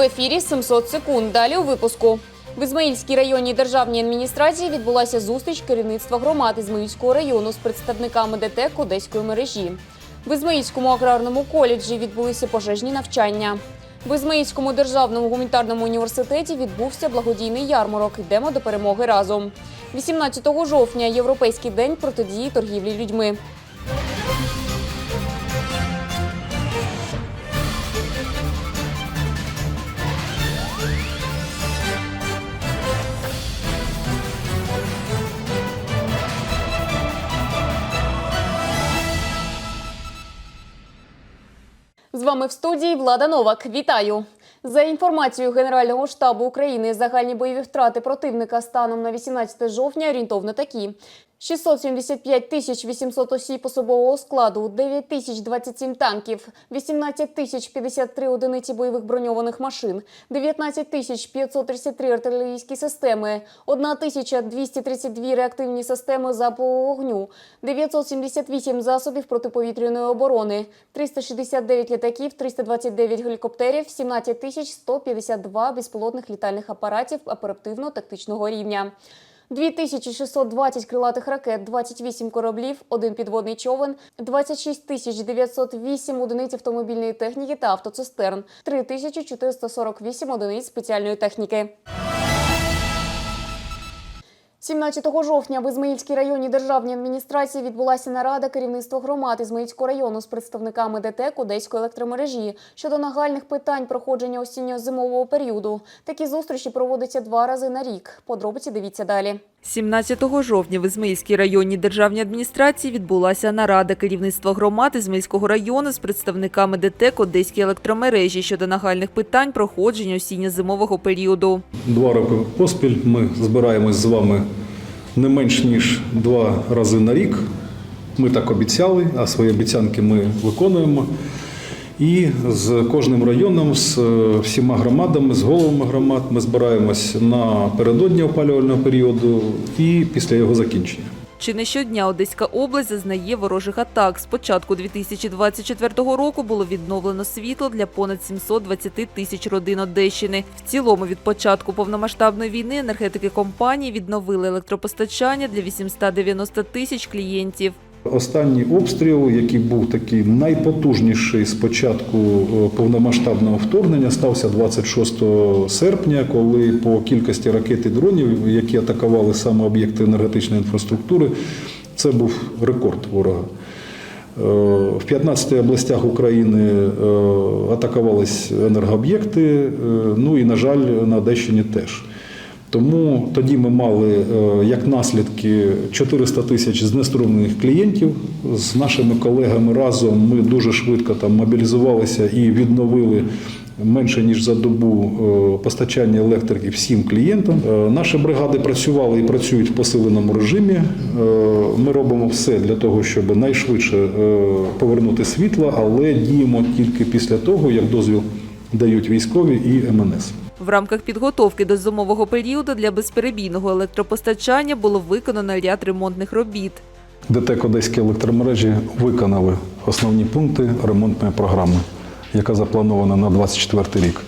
В ефірі 700 секунд. Далі у випуску. В Ізмаїльській районній державній адміністрації відбулася зустріч керівництва громад Ізмаїльського району з представниками ДТЕК Одеської мережі. В Ізмаїльському аграрному коледжі відбулися пожежні навчання. В Ізмаїльському державному гуманітарному університеті відбувся благодійний ярмарок. Йдемо до перемоги разом. 18 жовтня Європейський день протидії торгівлі людьми. Вами в студії Влада Новак. Вітаю! За інформацією Генерального штабу України, загальні бойові втрати противника станом на 18 жовтня орієнтовно такі: 675 тисяч 800 осіб особового складу, 9 тисяч 27 танків, 18 тисяч 53 одиниці бойових броньованих машин, 19 тисяч 533 артилерійські системи, 1 тисяча 232 реактивні системи залпового вогню, 978 засобів протиповітряної оборони, 369 літаків, 329 гелікоптерів, 17 тисяч 152 безпілотних літальних апаратів оперативно-тактичного рівня. 2620 крилатих ракет, 28 кораблів, один підводний човен, 26 тисяч 908 одиниць автомобільної техніки та автоцистерн, 3448 одиниць спеціальної техніки. 17 жовтня в Ізмаїльській районній державній адміністрації відбулася нарада керівництва громад Ізмаїльського району з представниками ДТЕК Одеської електромережі щодо нагальних питань проходження осінньо-зимового періоду. Такі зустрічі проводяться два рази на рік. Подробиці дивіться далі. 17 жовтня в Ізмаїльській районній державній адміністрації відбулася нарада керівництва громад Ізмаїльського району з представниками ДТЕК Одеської електромережі щодо нагальних питань проходження осінньо-зимового періоду. Два роки поспіль ми збираємось з вами не менш ніж два рази на рік. Ми так обіцяли, а свої обіцянки ми виконуємо. І з кожним районом, з е, всіма громадами, з головами громад ми збираємось напередодні опалювального періоду і після його закінчення. Чи не щодня Одеська область зазнає ворожих атак. З початку 2024 року було відновлено світло для понад 720 тисяч родин Одещини. В цілому від початку повномасштабної війни енергетики компанії відновили електропостачання для 890 тисяч клієнтів. Останній обстріл, який був такий найпотужніший з початку е, повномасштабного вторгнення, стався 26 серпня, коли по кількості ракет і дронів, які атакували саме об'єкти енергетичної інфраструктури, це був рекорд ворога. Е, В 15 областях України е, атакувались енергооб'єкти, ну і, на жаль, на Одещині теж. Тому тоді ми мали е, як наслідки 400 тисяч знеструмлених клієнтів. З нашими колегами разом ми дуже швидко там мобілізувалися і відновили менше ніж за добу е, постачання електрики всім клієнтам. Е, Наші бригади працювали і працюють в посиленому режимі. Ми робимо все для того, щоб найшвидше повернути світло, але діємо тільки після того, як дозвіл дають військові і МНС. В рамках підготовки до зимового періоду для безперебійного електропостачання було виконано ряд ремонтних робіт. ДТЕК Одеські електромережі виконали основні пункти ремонтної програми, яка запланована на 2024 рік.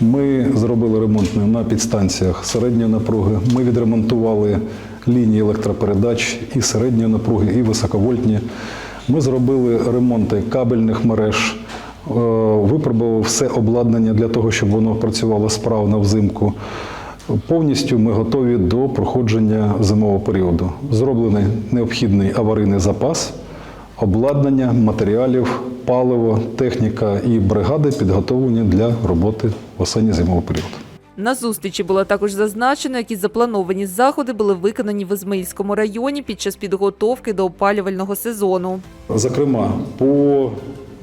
Ми зробили ремонти на підстанціях середньої напруги. Ми відремонтували лінії електропередач і середньої напруги, і високовольтні. Ми зробили ремонти кабельних мереж, е, випробували все обладнання для того, щоб воно працювало справно взимку. Повністю ми готові до проходження зимового періоду. Зроблений необхідний аварійний запас, обладнання, матеріалів, паливо, техніка і бригади підготовлені для роботи в осінньо-зимовий період. На зустрічі було також зазначено, які заплановані заходи були виконані в Ізмаїльському районі під час підготовки до опалювального сезону. Зокрема, по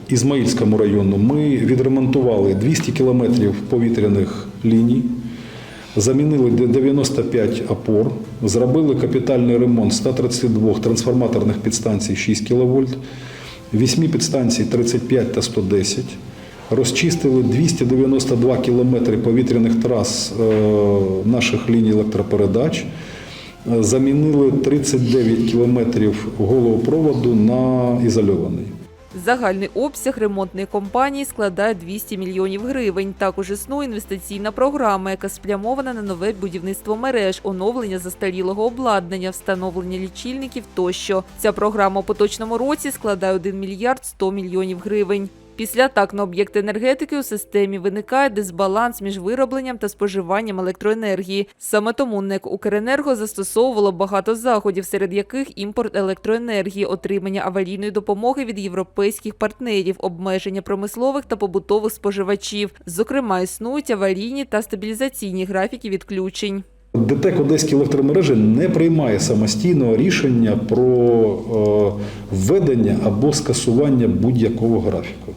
Ізмаїльському району ми відремонтували 200 кілометрів повітряних ліній, замінили 95 опор, зробили капітальний ремонт 132 трансформаторних підстанцій 6 кВт, 8 підстанцій 35 та 110, розчистили 292 кілометри повітряних трас е, наших ліній електропередач. Замінили 39 кілометрів головопроводу на ізольований. Загальний обсяг ремонтної компанії складає 200 мільйонів гривень. Також існує інвестиційна програма, яка спрямована на нове будівництво мереж, оновлення застарілого обладнання, встановлення лічильників тощо. Ця програма у поточному році складає 1 мільярд 100 мільйонів гривень. Після атак на об'єкти енергетики у системі виникає дисбаланс між виробленням та споживанням електроенергії. Саме тому НЕК «Укренерго» застосовувало багато заходів, серед яких імпорт електроенергії, отримання аварійної допомоги від європейських партнерів, обмеження промислових та побутових споживачів. Зокрема, існують аварійні та стабілізаційні графіки відключень. ДТЕК Одеські електромережі не приймає самостійного рішення про е, введення або скасування будь-якого графіку.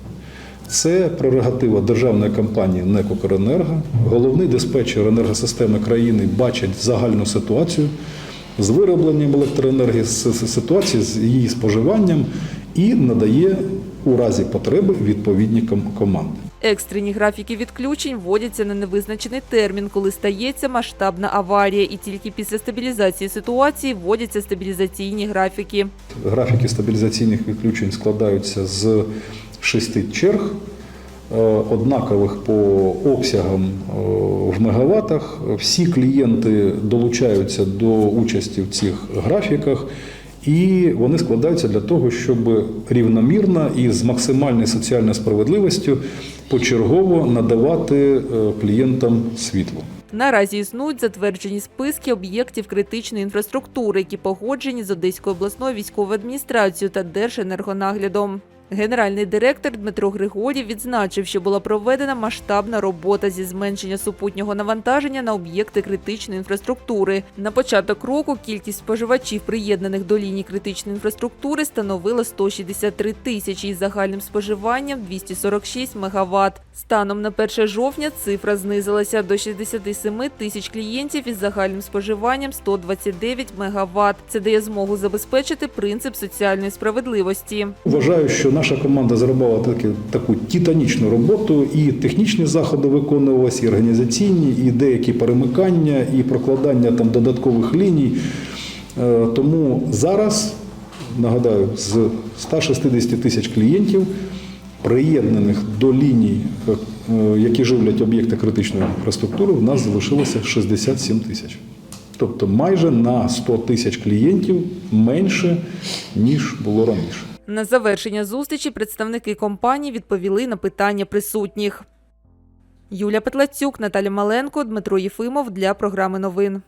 Це прерогатива державної компанії НЕК «Укренерго». Головний диспетчер енергосистеми країни бачить загальну ситуацію з виробленням електроенергії, з ситуації з її споживанням і надає у разі потреби відповідні команди. Екстрені графіки відключень вводяться на невизначений термін, коли стається масштабна аварія, і тільки після стабілізації ситуації вводяться стабілізаційні графіки. Графіки стабілізаційних відключень складаються з шести черг, е, однакових по обсягам е, в мегаваттах. Всі клієнти долучаються до участі в цих графіках. І вони складаються для того, щоб рівномірно і з максимальною соціальною справедливістю почергово надавати е, клієнтам світло. Наразі існують затверджені списки об'єктів критичної інфраструктури, які погоджені з Одеською обласною військовою адміністрацією та Держенергонаглядом. Генеральний директор Дмитро Григорів відзначив, що була проведена масштабна робота зі зменшення супутнього навантаження на об'єкти критичної інфраструктури. На початок року кількість споживачів, приєднаних до ліній критичної інфраструктури, становила 163 тисячі із загальним споживанням 246 мегаватт. Станом на 1 жовтня цифра знизилася до 67 тисяч клієнтів із загальним споживанням 129 мегаватт. Це дає змогу забезпечити принцип соціальної справедливості. Вважаю, що наша команда зробила таки, таку титанічну роботу, і технічні заходи виконувалися, і організаційні, і деякі перемикання, і прокладання там додаткових ліній. Е, Тому зараз, нагадаю, з 160 тисяч клієнтів, приєднаних до ліній, е, які живлять об'єкти критичної інфраструктури, в нас залишилося 67 тисяч. Тобто майже на 100 тисяч клієнтів менше, ніж було раніше. На завершення зустрічі представники компанії відповіли на питання присутніх. Юля Петлацюк, Наталя Маленко, Дмитро Єфимов для програми новин.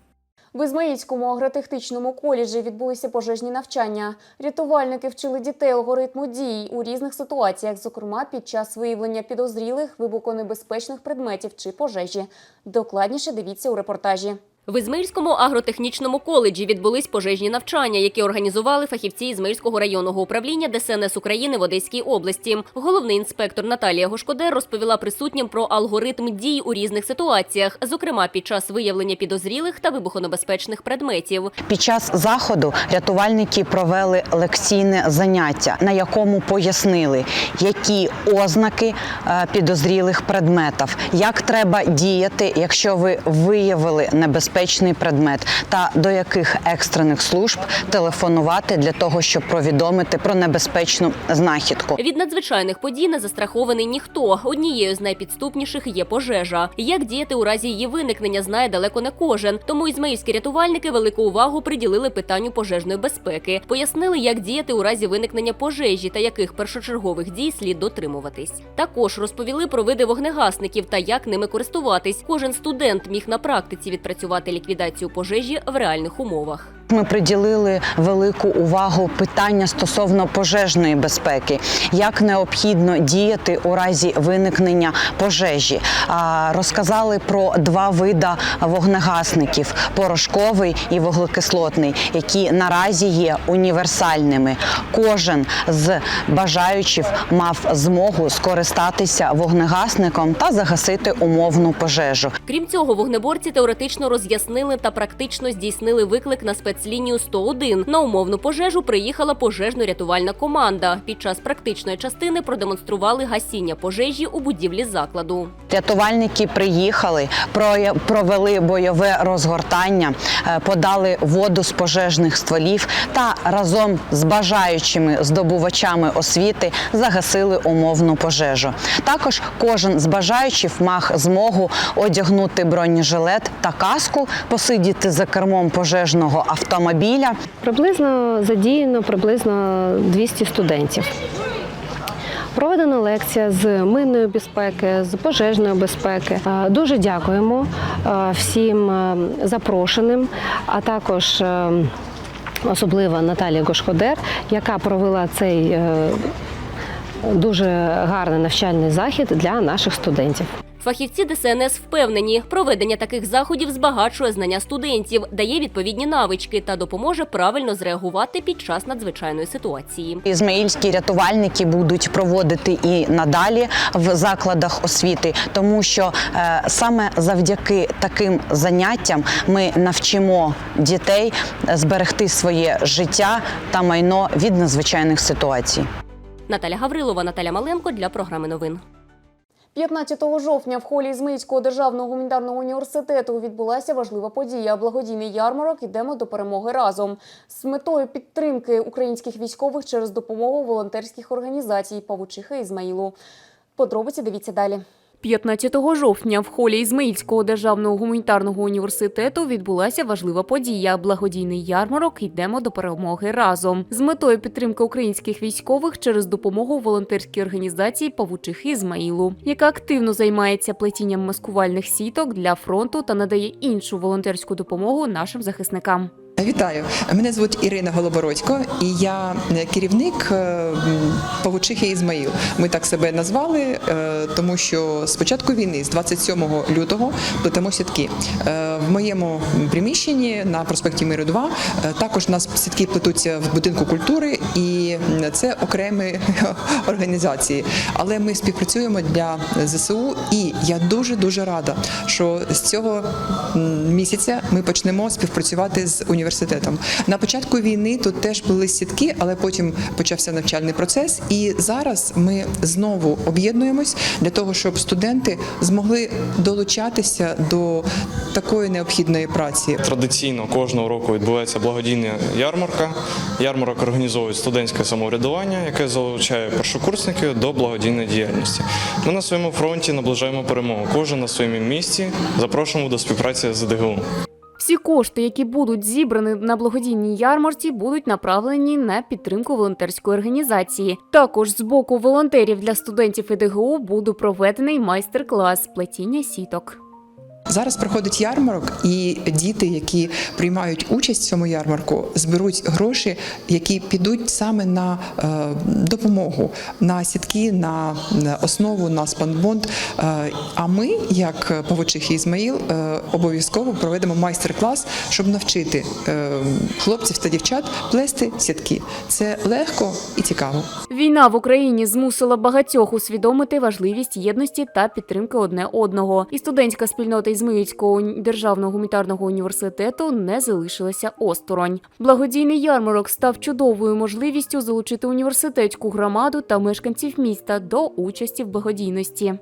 В Ізмаїльському агротехнічному коледжі відбулися пожежні навчання. Рятувальники вчили дітей алгоритму дій у різних ситуаціях, зокрема під час виявлення підозрілих вибухонебезпечних предметів чи пожежі. Докладніше дивіться у репортажі. В Ізмаїльському агротехнічному коледжі відбулись пожежні навчання, які організували фахівці Ізмаїльського районного управління ДСНС України в Одеській області. Головний інспектор Наталія Гошкодер розповіла присутнім про алгоритм дій у різних ситуаціях, зокрема під час виявлення підозрілих та вибухонебезпечних предметів. Під час заходу рятувальники провели лекційне заняття, на якому пояснили, які ознаки е, підозрілих предметів, як треба діяти, якщо ви виявили небезпечний предмет, та до яких екстрених служб телефонувати для того, щоб повідомити про небезпечну знахідку. Від надзвичайних подій не застрахований ніхто. Однією з найпідступніших є пожежа. Як діяти у разі її виникнення, знає далеко не кожен. Тому ізмаїльські рятувальники велику увагу приділили питанню пожежної безпеки. Пояснили, як діяти у разі виникнення пожежі та яких першочергових дій слід дотримуватись. Також розповіли про види вогнегасників та як ними користуватись. Кожен студент міг на практиці відпрацювати ліквідацію пожежі в реальних умовах. Ми приділили велику увагу питання стосовно пожежної безпеки, як необхідно діяти у разі виникнення пожежі. Розказали про два види вогнегасників: порошковий і вуглекислотний, які наразі є універсальними. Кожен з бажаючих мав змогу скористатися вогнегасником та загасити умовну пожежу. Крім цього, вогнеборці теоретично роз'яснили та практично здійснили виклик на спеццентр нацлінію 101. На умовну пожежу приїхала пожежно-рятувальна команда. Під час практичної частини продемонстрували гасіння пожежі у будівлі закладу. Рятувальники приїхали, провели бойове розгортання, е, подали воду з пожежних стволів та разом з бажаючими здобувачами освіти загасили умовну пожежу. Також кожен з бажаючих мав змогу одягнути бронежилет та каску, посидіти за кермом пожежного автомобіля. Приблизно задіяно приблизно 200 студентів. Проведена лекція з минної безпеки, з пожежної безпеки. Е, Дуже дякуємо е, всім е, запрошеним, а також особливо Наталії Гошходер, яка провела цей дуже гарний навчальний захід для наших студентів. Фахівці ДСНС впевнені, проведення таких заходів збагачує знання студентів, дає відповідні навички та допоможе правильно зреагувати під час надзвичайної ситуації. Ізмаїльські рятувальники будуть проводити і надалі в закладах освіти, тому що е, саме завдяки таким заняттям ми навчимо дітей зберегти своє життя та майно від надзвичайних ситуацій. Наталя Гаврилова, Наталя Маленко для програми новин. 15 жовтня в холі Ізмаїльського державного гуманітарного університету відбулася важлива подія. Благодійний ярмарок «Ідемо до перемоги разом з метою підтримки українських військових через допомогу волонтерських організацій Павучиха Ізмаїлу. Подробиці дивіться далі. 15 жовтня в холі Ізмаїльського державного гуманітарного університету відбулася важлива подія. Благодійний ярмарок «Йдемо до перемоги разом з метою підтримки українських військових через допомогу волонтерській організації Павучихи Ізмаїлу, яка активно займається плетінням маскувальних сіток для фронту та надає іншу волонтерську допомогу нашим захисникам. Вітаю, мене звуть Ірина Голобородько, і я е, керівник е, Павучихи Ізмаїл. Ми так себе назвали, е, тому що з початку війни, з 27 лютого, плетемо сітки. В моєму приміщенні на проспекті Миру 2 е, також нас сітки плетуться в будинку культури, і це окремі організації. Але ми співпрацюємо для ЗСУ, і я дуже дуже рада, що з цього місяця ми почнемо співпрацювати з університетом. На початку війни тут теж були сітки, але потім почався навчальний процес. І зараз ми знову об'єднуємось для того, щоб студенти змогли долучатися до такої необхідної праці. Традиційно кожного року відбувається благодійна ярмарка. Ярмарок організовує студентське самоврядування, яке залучає першокурсників до благодійної діяльності. Ми на своєму фронті наближаємо перемогу. Кожен на своєму місці запрошуємо до співпраці з ДГУ. Всі кошти, які будуть зібрані на благодійній ярмарці, будуть направлені на підтримку волонтерської організації. Також з боку волонтерів для студентів ІДГУ буде проведений майстер-клас плетіння сіток. Зараз проходить ярмарок, і діти, які приймають участь в цьому ярмарку, зберуть гроші, які підуть саме на е, допомогу, на сітки, на, основу, на спанбонд. Е, а ми, як Павучихи Ізмаїл, е, обов'язково проведемо майстер-клас, щоб навчити хлопців та дівчат плести сітки. Це легко і цікаво. Війна в Україні змусила багатьох усвідомити важливість єдності та підтримки одне одного. І студентська спільнота Ізмаїльського державного гуманітарного університету не залишилася осторонь. Благодійний ярмарок став чудовою можливістю залучити університетську громаду та мешканців міста до участі в благодійності.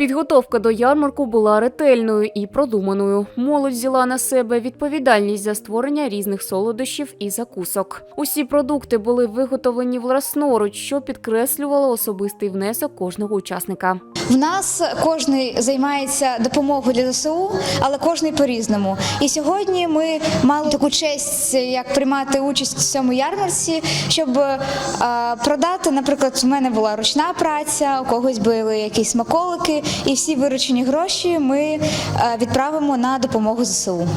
Підготовка до ярмарку була ретельною і продуманою. Молодь взяла на себе відповідальність за створення різних солодощів і закусок. Усі продукти були виготовлені власноруч, що підкреслювало особистий внесок кожного учасника. В нас кожний займається допомогою для ЗСУ, але кожний по-різному. І сьогодні ми мали таку честь, як приймати участь в цьому ярмарці, щоб е, продати. Наприклад, у мене була ручна праця, у когось були якісь смаколики, і всі виручені гроші ми е, відправимо на допомогу ЗСУ.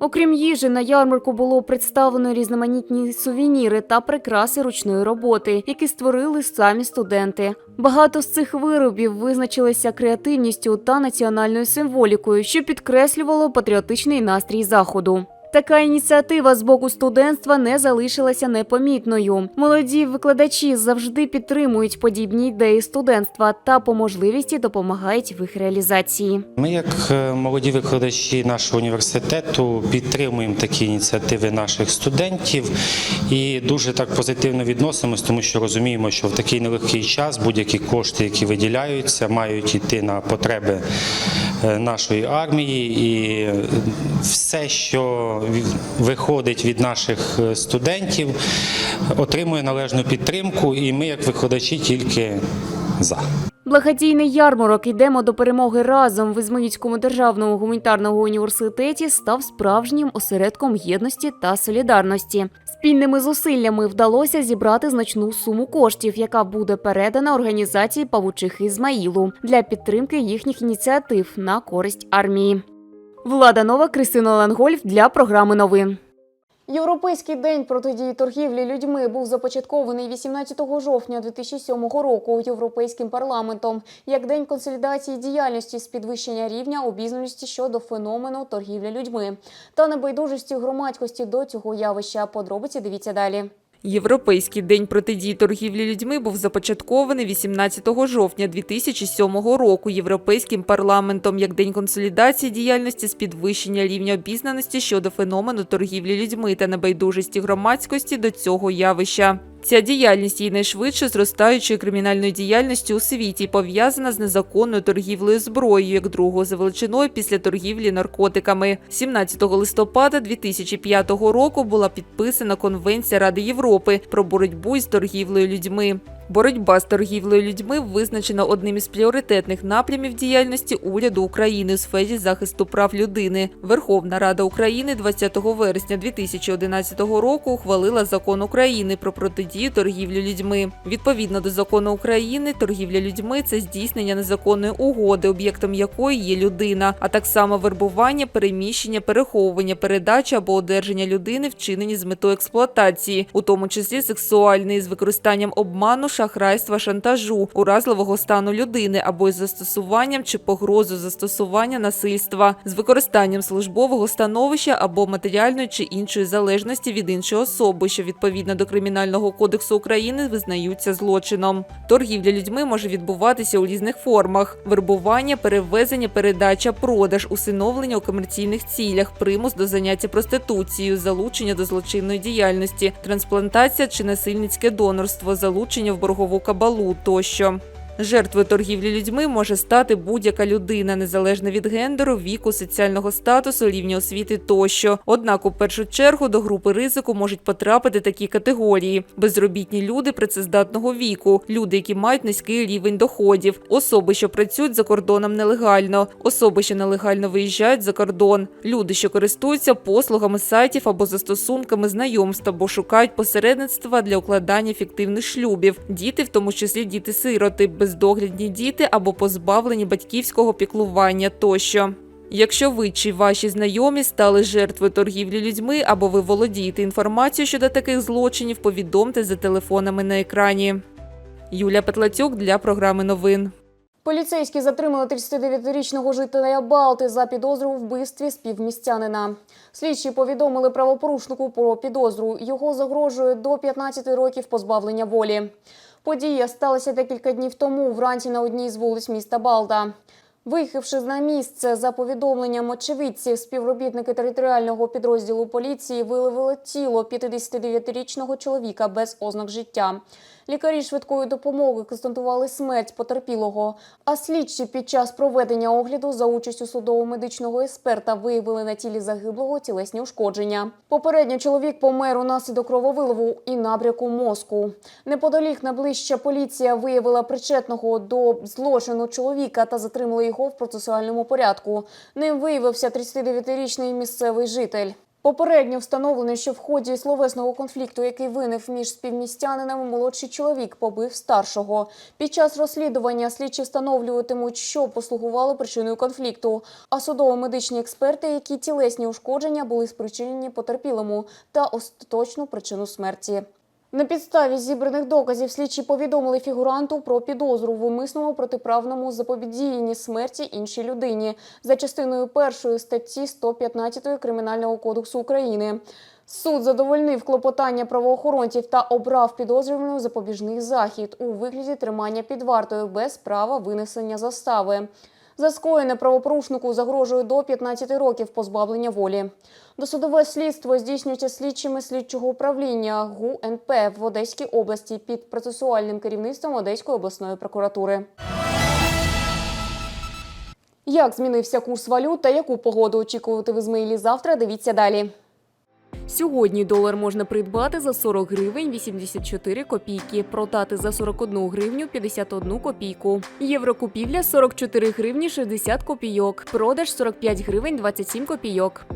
Окрім їжі, на ярмарку було представлено різноманітні сувеніри та прикраси ручної роботи, які створили самі студенти. Багато з цих виробів визначилися креативністю та національною символікою, що підкреслювало патріотичний настрій заходу. Така ініціатива з боку студентства не залишилася непомітною. Молоді викладачі завжди підтримують подібні ідеї студентства та по можливості допомагають в їх реалізації. Ми, як е, молоді викладачі нашого університету, підтримуємо такі ініціативи наших студентів і дуже так позитивно відносимось, тому що розуміємо, що в такий нелегкий час будь-які кошти, які виділяються, мають йти на потреби е, нашої армії, і все, що виходить від наших е, студентів, отримує належну підтримку, і ми, як викладачі, тільки за. Благодійний ярмарок «Ідемо до перемоги разом» в Ізмаїльському державному гуманітарному університеті став справжнім осередком єдності та солідарності. Спільними зусиллями вдалося зібрати значну суму коштів, яка буде передана організації Павучихи Ізмаїлу для підтримки їхніх ініціатив на користь армії. Влада Нова, Кристина Лангольф для програми новин. Європейський день протидії торгівлі людьми був започаткований 18 жовтня 2007 року Європейським парламентом як день консолідації діяльності з підвищення рівня обізнаності щодо феномену торгівлі людьми та небайдужості громадськості до цього явища. Подробиці дивіться далі. Європейський день протидії торгівлі людьми був започаткований 18 жовтня 2007 року Європейським парламентом як день консолідації діяльності з підвищення рівня обізнаності щодо феномену торгівлі людьми та небайдужості громадськості до цього явища. Ця діяльність є найшвидше зростаючою кримінальною діяльністю у світі, пов'язана з незаконною торгівлею зброєю, як другого за величиною після торгівлі наркотиками. 17 листопада 2005 року була підписана Конвенція Ради Європи про боротьбу із торгівлею людьми. Боротьба з торгівлею людьми визначена одним із пріоритетних напрямів діяльності уряду України у сфері захисту прав людини. Верховна Рада України 20 вересня 2011 року ухвалила закон України про протидію торгівлі людьми. Відповідно до закону України, торгівля людьми це здійснення незаконної угоди, об'єктом якої є людина, а так само вербування, переміщення, переховування, передача або одержання людини, вчинені з метою експлуатації, у тому числі сексуальної, з використанням обману, шахрайства, шантажу, уразливого стану людини або із застосуванням чи погрозу застосування насильства, з використанням службового становища або матеріальної чи іншої залежності від іншої особи, що відповідно до кримінального кодексу України визнаються злочином. Торгівля людьми може відбуватися у різних формах: вербування, перевезення, передача, продаж, усиновлення у комерційних цілях, примус до заняття проституцією, залучення до злочинної діяльності, трансплантація чи насильницьке донорство, залучення в боргову кабалу тощо. Жертвою торгівлі людьми може стати будь-яка людина, незалежно від гендеру, віку, соціального статусу, рівня освіти тощо. Однак, у першу чергу до групи ризику можуть потрапити такі категорії: безробітні люди працездатного віку, люди, які мають низький рівень доходів, особи, що працюють за кордоном нелегально, особи, що нелегально виїжджають за кордон, люди, що користуються послугами сайтів або застосунками знайомств або шукають посередництва для укладання фіктивних шлюбів, діти, в тому числі діти-сироти, бездоглядні діти або позбавлені батьківського піклування тощо. Якщо ви чи ваші знайомі стали жертвою торгівлі людьми або ви володієте інформацією щодо таких злочинів, повідомте за телефонами на екрані. Юля Петлацюк для програми новин. Поліцейські затримали 39-річного жителя Балти за підозру в вбивстві співмістянина. Слідчі повідомили правопорушнику про підозру. Його загрожує до 15 років позбавлення волі. Подія сталася декілька днів тому вранці на одній з вулиць міста Балта. Виїхавши на місце за повідомленням очевидців, співробітники територіального підрозділу поліції виявили тіло 59-річного чоловіка без ознак життя. Лікарі швидкої допомоги констатували смерть потерпілого. А слідчі під час проведення огляду за участю судово-медичного експерта виявили на тілі загиблого тілесні ушкодження. Попередньо чоловік помер унаслідок крововиливу і набряку мозку. Неподалік найближча поліція виявила причетного до злочину чоловіка та затримала його в процесуальному порядку. Ним виявився 39-річний місцевий житель. Попередньо встановлено, що в ході словесного конфлікту, який виник між співмістянинами, молодший чоловік побив старшого. Під час розслідування слідчі встановлюватимуть, що послугувало причиною конфлікту. А судово-медичні експерти, які тілесні ушкодження були спричинені потерпілому, та остаточну причину смерті. На підставі зібраних доказів слідчі повідомили фігуранту про підозру в умисному протиправному запобідженні смерті іншій людині за частиною першої статті 115 Кримінального кодексу України. Суд задовольнив клопотання правоохоронців та обрав підозрювану запобіжний захід у вигляді тримання під вартою без права винесення застави. За скоєне правопорушнику загрожує до 15 років позбавлення волі. Досудове слідство здійснюється слідчими слідчого управління ГУНП в Одеській області під процесуальним керівництвом Одеської обласної прокуратури. Як змінився курс валют та яку погоду очікувати в Ізмаїлі завтра? Дивіться далі. Сьогодні долар можна придбати за 40 гривень 84 копійки, продати за 41 гривню 51 копійку. Єврокупівля 44 гривні 60 копійок, продаж 45 гривень 27 копійок.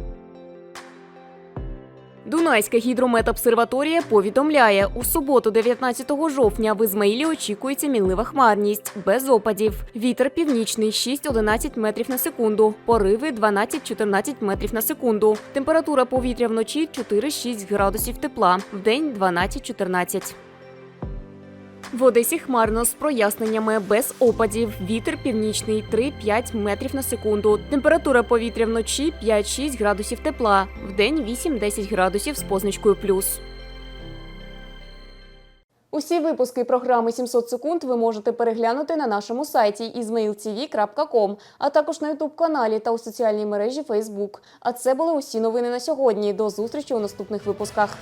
Дунайська гідрометобсерваторія повідомляє, у суботу, 19 жовтня, в Ізмаїлі очікується мінлива хмарність, без опадів. Вітер північний 6-11 метрів на секунду, пориви 12-14 метрів на секунду. Температура повітря вночі 4-6 градусів тепла, вдень 12-14. В Одесі хмарно з проясненнями без опадів. Вітер північний 3-5 метрів на секунду. Температура повітря вночі 5-6 градусів тепла. Вдень 8-10 градусів з позначкою плюс. Усі випуски програми 700 секунд ви можете переглянути на нашому сайті izmailtv.com, а також на ютуб-каналі та у соціальній мережі Facebook. А це були усі новини на сьогодні. До зустрічі у наступних випусках.